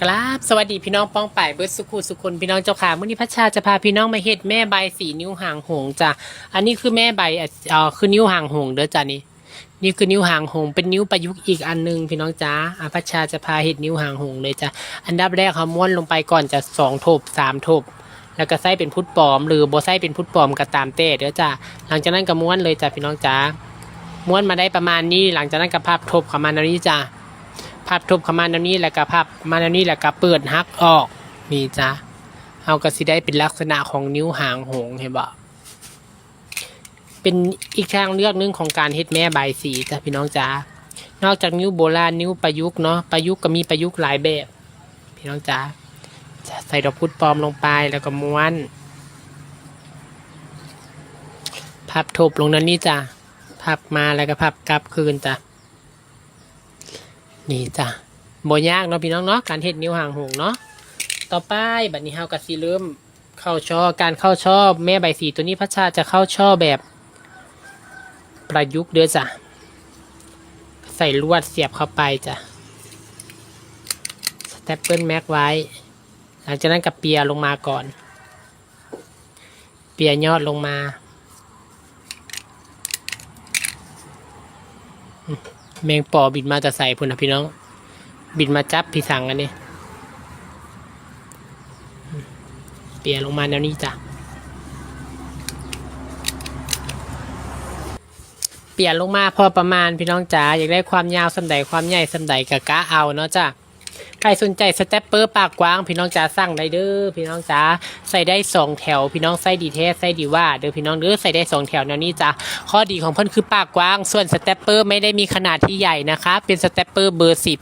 กราบสวัสดีพี่น้องป้องป่ายเบิร์ดสุขุสุคนพี่น้องเจ้าค่ะมื่อนี้พัชชาจะพาพี่น้องมาเฮ็ดแม่ใบสีนิ้วหางหงจ้ะอันนี้คือแม่ใบอะเอ่อคือนิ้วหางหงเด้อจ้ะนี่นี่คือนิ้วหางหงเป็นนิ้วประยุกต์อีกอันหนึงพี่น้องจ้าอาพัชชาจะพาเฮ็ดนิ้วหางหงเลยจ้ะอันดับแรกเขาม้วนลงไปก่อนจะสองทบสามทบแล้วก็ใส่เป็นพุทธปลอม หรือโบ่ใส่เป็นพุทธปลอมก็ตามเต้เด้อจ้ะหลังจากนั้นก็ม้วนเลยจ้ะพี่น้องจ้าม้วนมาได้ประมาณนี้หลังจากนั้นก็พับทบเข้ามาตรงนี้จ้ะ พับทุบเข้ามาแนวนี้แล้วก็พับมาแนวนี้แล้วก็เปิดฮักออกนี่จ้ะเอาก็สิได้เป็นลักษณะของนิ้วหางหงเห็นบ่เป็นอีกทางเลือกหนึงของการเฮ็ดแม่ใบสีจ้ะพี่น้องจ๋านอกจากนิ้วโบราณนิ้วประยุกต์เนาะประยุกต์ก็มีประยุกต์หลายแบบ พี่น้องจ๋าจะใส่ดอกพุธปลอมลงไปแล้วก็ม้วนพับทบลงนั้นนี่จ้ะพับมาแล้วก็พับกลับคืนจ้ะ นี่จ้ะบ่ยากเนาะพี่น้องเนาะการเฮ็ดนิ้วห่างหงเนาะต่อไปบัดนี้เฮาก็สิเริ่มเข้าช่อการเข้าช่อแม่ใบสีตัวนี้พัชชาจะเข้าช่อแบบประยุกต์เด้อจ้ะใส่ลวดเสียบเข้าไปจ้ะสเตปเปิลแม็กไว้ หลังจากนั้นกับเปียลงมาก่อน เปียยอดลงมา แมงป่อบินมาจะใส่พุ่นนะพี่น้อง บินมาจับพี่สังอันนี้เปลี่ยนลงมาแนวนี้จ้ะเปลี่ยนลงมาพอประมาณพี่น้องจ๋าอยากได้ความยาวสันใดความใหญ่สันใดกะกะเอาเนาะจ้ะ ใครสนใจสเตปเปอร์ปากกว้าง พี่น้องจ๋าสั่งได้เด้อพี่น้องจ๋าใส่ได้สองแถว พี่น้องใส่ดีเทสใส่ดีว่าเด้อพี่น้องเด้อใส่ได้สองแถวแนวนี้จ้ะข้อดีของเพิ่นคือปากกว้าง ส่วนสเตปเปอร์ไม่ได้มีขนาดที่ใหญ่นะคะ เป็นสเตปเปอร์เบอร์สิบ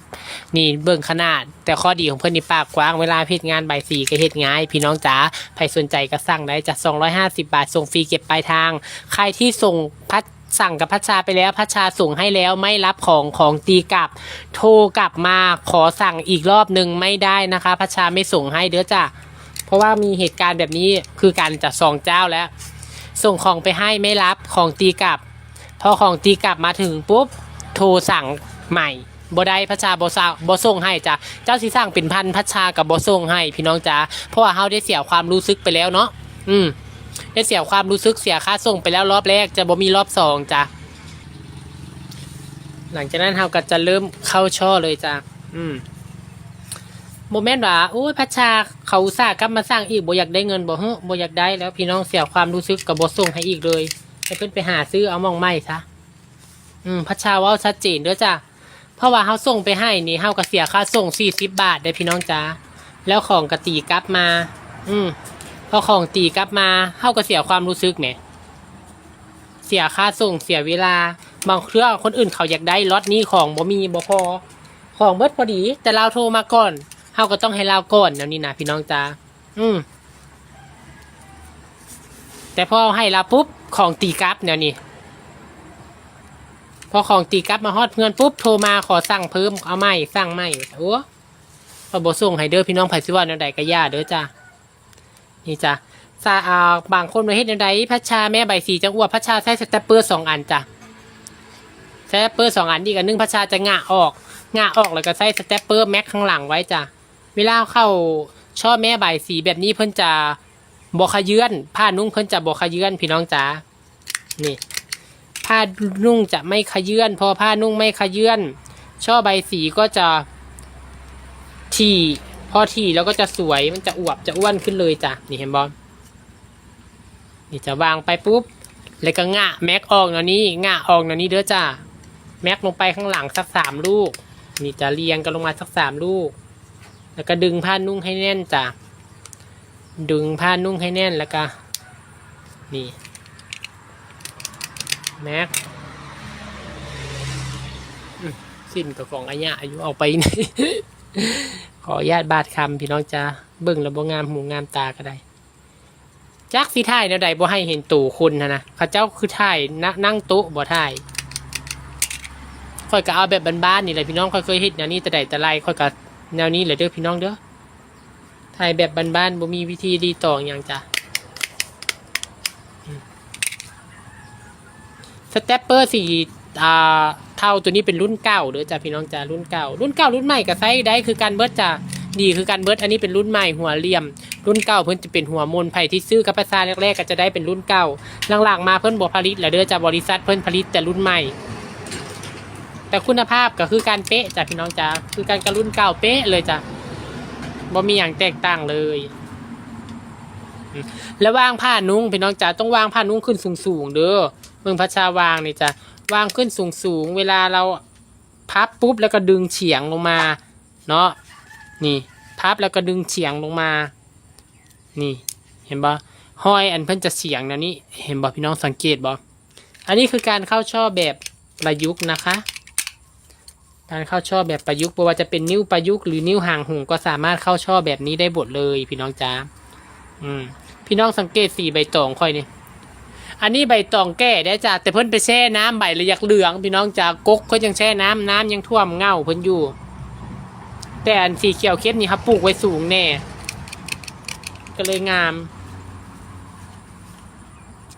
นี่เบิ่งขนาด แต่ข้อดีของเพิ่นนี่ปากกว้างเวลาเฮ็ดงานใบสีก็เฮ็ดง่าย พี่น้องจ๋าใครสนใจก็สั่งได้จ้ะ250 บาทส่งฟรีเก็บปลายทาง ใครที่ส่ง สั่งกับพัชชาไปแล้วพัชชาส่งให้แล้วไม่รับของของตีกลับ โทรกลับมาขอสั่งอีกรอบหนึ่งไม่ได้นะคะพัชชาไม่ส่งให้เด้อจ้ะเพราะว่ามีเหตุการณ์แบบนี้คือการจะสองเจ้าแล้ว ส่งของไปให้ไม่รับของตีกลับ พอของตีกลับมาถึงปุ๊บโทรสั่งใหม่บ่ได้พัชชาบ่สั่งบ่ส่งให้จ้ะเจ้าสิสั่งเป็นพันพัชชากับบ่ส่งให้พี่น้องจ้าเพราะว่าเฮาได้เสียความรู้สึกไปแล้วเนาะอืม ได้เสียความรู้สึกเสียค่าส่งไปแล้วรอบแรกจะบ่มีรอบสองจ้ะหลังจากนั้นเราก็จะเริ่มเข้าช่อเลยจ้ะอืมโมเมนต์ว่าโอ้ยพัชชาเขาอุตสาห์กลับมาสร้างอีกบ่อยากได้เงินบ่เฮ้อบ่อยากได้แล้วพี่น้องเสียความรู้สึกกับบ่ส่งให้อีกเลยให้เพิ่นไปหาซื้อเอามองไม่ซะอืมพัชชาว่าชัดเจนเด้อจ้ะเพราะว่าเฮาส่งไปให้นี่เฮาก็เสียค่าส่ง40บบาทได้พี่น้องจ้าแล้วของกะตีกลับมา อืม พอของตีกลับมาเข้าก็เสียความรู้สึกแหมเสียค่าส่งเสียเวลา บางเครื่องคนอื่นเขาอยากได้ล็อตนี้ของบ่มีบ่พอ ของเบิดพอดี แต่เราโทรมาก่อนเฮาก็ต้องให้เราก่อนแนวนี้นะพี่น้องจ้าอืม แต่พอให้เราปุ๊บของตีกลับแนวนี้ พอของตีกลับมาฮอดเพื่อนปุ๊บโทรมาขอสั่งเพิ่มเอาไม่สั่งไม่โอ้พอบ่ส่งให้เด้อพี่น้องไผสิว่าแนวใดก็ย่าเด้อจ้า นี่จ้ะซาอาบางคนมาเฮ็ดใดพัชชาแม่ใบสีจังอ้วพัชชาใช้สเตปเปอร์สองอันจ้ะสเตปเปอร์สองอันดีกันนึ่งพัชชาจะงะออกงะออกแล้วก็ใส่สเตปเปอร์แม็กข้างหลังไว้จ้ะเวลาเข้าช่อแม่ใบสีแบบนี้เพิ่นจะบอขยื่นผ้านุ่งเพิ่นจะบอขยื่นพี่น้องจ๋านี่ผ้านุ่งจะไม่ขยื่นพอผ้านุ่งไม่ขยื่นช่อใบสีก็จะถี่ พอถี่แล้วก็จะสวยมันจะอวบจะอ้วนขึ้นเลยจ้ะนี่เห็นบอลนี่จะวางไปปุ๊บแล้วก็งะแม็กออกเนานี้งะออกเนานี้เด้อจ้ะแม็กลงไปข้างหลังสักสามลูก นี่จะเรียงกันลงมาสักสามลูก แล้วก็ดึงผ้านุ่งให้แน่นจ้ะดึงผ้านุ่งให้แน่นแล้วก็นี่แม็กสิ้นกับของอายะอายุเอาไปไหน ขออนุญาตบาดคำพี่น้องจ้าเบิ่งแล้วบ่งามหูงามตาก็ได้จักสิถ่ายแนวใดบ่ให้เห็นตู่คุณนะนะเขาเจ้าคือถ่ายนนั่งโต๊ะบ่ถ่ายค่อยก็เอาแบบบ้านๆนี่แหละพี่น้องค่อยเคยเฮ็ดแนวนี้แต่ใดแต่ไรค่อยก็แนวนี้แหละเด้อพี่น้องเด้อถ่ายแบบบ้านๆบ่มีวิธีดีต่ออย่างจ้ะสเตปเปอร์สี่ อ่าเท่าตัวนี้เป็นรุ่นเก่าเด้อจ้ะพี่น้องจ้ารุ่นเก่า รุ่นเก่ารุ่นใหม่ก็ใช้ได้คือการเบิร์ดจ้ะดีคือการเบิร์ดอันนี้เป็นรุ่นใหม่หัวเหลี่ยม รุ่นเก่าเพิ่นจะเป็นหัวมนไผ่ที่ซื้อกับภาษาแรกๆก็จะได้เป็นรุ่นเก่าหลังๆมาเพิ่นบ่ผลิตแล้วเด้อจากบริษัทเพิ่นผลิตแต่รุ่นใหม่ แต่คุณภาพก็คือการเป๊ะจ้ะพี่น้องจ้าคือการกระรุ่นเก่าเป๊ะเลยจ้ะบ่มีอย่างแตกต่างเลยแล้ววางผ้านุ่งพี่น้องจ๋าต้องวางผ้านุ่งขึ้นสูงๆเด้อเมืองพัชชาวางนี่จ้ะ วางขึ้นสูงๆเวลาเราพับปุ๊บแล้วก็ดึงเฉียงลงมา เนาะนี่พับแล้วก็ดึงเฉียงลงมา นี่เห็นบ่ห้อยอันเพิ่นจะเฉียงนะนี่เห็นบ่พี่น้องสังเกตบ่อันนี้คือการเข้าช่อแบบประยุกต์นะคะ การเข้าช่อแบบประยุกต์ไม่ว่าจะเป็นนิ้วประยุกต์หรือนิ้วห่างหูก็สามารถเข้าช่อแบบนี้ได้หมดเลย พี่น้องจ้าอืมพี่น้องสังเกตสีใบตองค่อยนี่ อันนี้ใบตองแก่ได้จ้าแต่เพิ่นไปแช่น้ำใบระยักเหลือง พี่น้องจ้ากกเขายังแช่น้ำน้ำยังท่วมเง่าเพิ่นอยู่ แต่อันสีเขียวเข้มนี่ครับปลูกไว้สูงแน่ ก็เลยงาม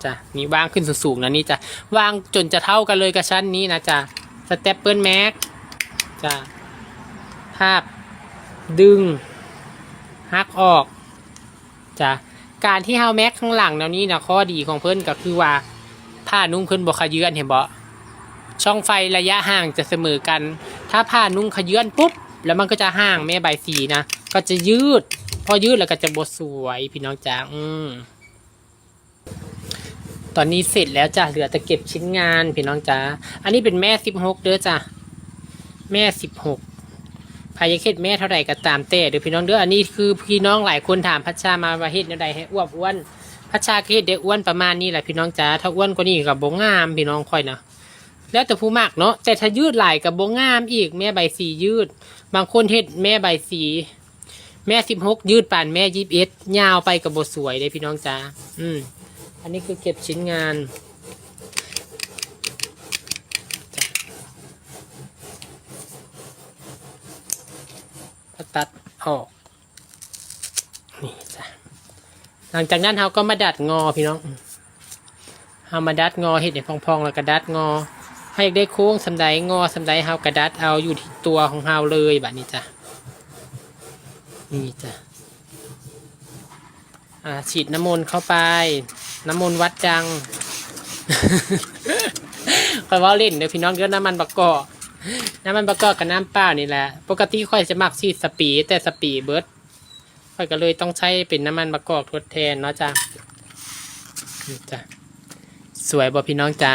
จ้ะนี่วางขึ้นสูงๆนะนี่จ้ะวางจนจะเท่ากันเลยกับชั้นนี้นะจ้ะสเต็ปเปิลแม็กจ้ะภาพดึงฮักออกจ้ะ การที่เฮาแม็กข้างหลังแนวนี้นะข้อดีของเพิ่นก็คือว่าผ้านุ่งเพิ่นบ่ขยื่นเห็นบ่ช่องไฟระยะห่างจะเสมอกัน ถ้าผ้านุ่งขยื่นปุ๊บ แล้วมันก็จะห่างแม่ใบสีนะก็จะยืด พอยืดแล้วก็จะบดสวยพี่น้องจ๋าอืมตอนนี้เสร็จแล้วจ้ะเหลือแต่เก็บชิ้นงานพี่น้องจ๋าอันนี้เป็นแม่สิบหกเด้อจ้ะแม่สิบหก พายาเค็ดแม่เท่าไหร่ก็ตามแต่เดี๋ยวพี่น้องเด้ออันนี้คือพี่น้องหลายคนถามพัชชามาว่าเฮ็ดแนวใดให้อ้วนอ้วนพัชชาก็เฮ็ดได้อ้วนประมาณนี้แหละพี่น้องจ๋าถ้าอ้วนกว่านี้กับบงงามพี่น้องค่อยนะแล้วแต่ผู้มากเนาะแต่ถ้ายืดหลายกับบงงามอีกแม่ใบสียืด บางคนเฮ็ดแม่ใบสีแม่สิบหกยืดป่านแม่ยี่สิบเอ็ดยาวไปกับบทสวยเลยพี่น้องจ้าอืม อันนี้คือเก็บชิ้นงาน ก็ตัดออก นี่จ้ะหลังจากนั้นเราก็มาดัดงอพี่น้องเอามาดัดงอเห็ดให้พองๆ แล้วก็ดัดงอ ให้ได้โค้งสำไดงอสำไดเฮากระดัดเอาอยู่ที่ตัวของเฮาเลยแบบนี้จ้ะ นี่จ้ะอ่าฉีดน้ำมนต์เข้าไป น้ำมนต์วัดจังคอยว่าเล่นเดี๋ยวพี่น้องเดี๋ยวน้ำมันบะกอก น้ำมันบะกอกกับน้ำเปล่านี่แหละ ปกติค่อยจะมักฉีดสปีแต่สปีเบิร์ดค่อยก็เลยต้องใช้เป็นน้ำมันบะกอกทดแทนเนาะจ้ะจ้ะสวยบ่พี่น้องจ้า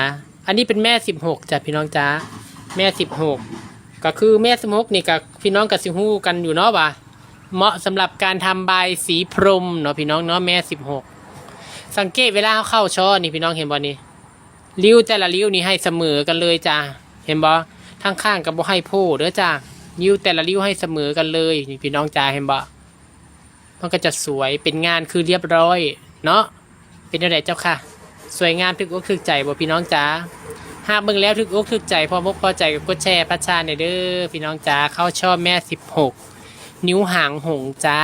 อันนี้เป็นแม่สิบหกจ้ะพี่น้องจ้าแม่สิบหกก็คือแม่สิบหกนี่กับพี่น้องกับสิฮู้กันอยู่เนาะว่าเหมาะสำหรับการทำใบสีพรมเนาะพี่น้องเนาะแม่สิบหกสังเกตเวลาเขาเข้าช่อนี่พี่น้องเห็นบ่นี่ริ้วแต่ละริ้วนี่ให้เสมอกันเลยจ้าเห็นบ่ ทั้งข้างกับบ่ให้โพเด้อจ้าริ้วแต่ละริ้วให้เสมอกันเลยนี่พี่น้องจ้าเห็นบ่มันก็จะสวยเป็นงานคือเรียบร้อย เนาะเป็นอะไรเจ้าค่ะ สวยงามถึกอกถึกใจบ่พี่น้องจ้าหากเบิ่งแล้วถึกอกถึกใจพอมกพอใจก็กดแชร์พัชชาในอยเด้อพี่น้องจ้าเข้าชอบแม่สิบหกนิ้วหางหงจ้า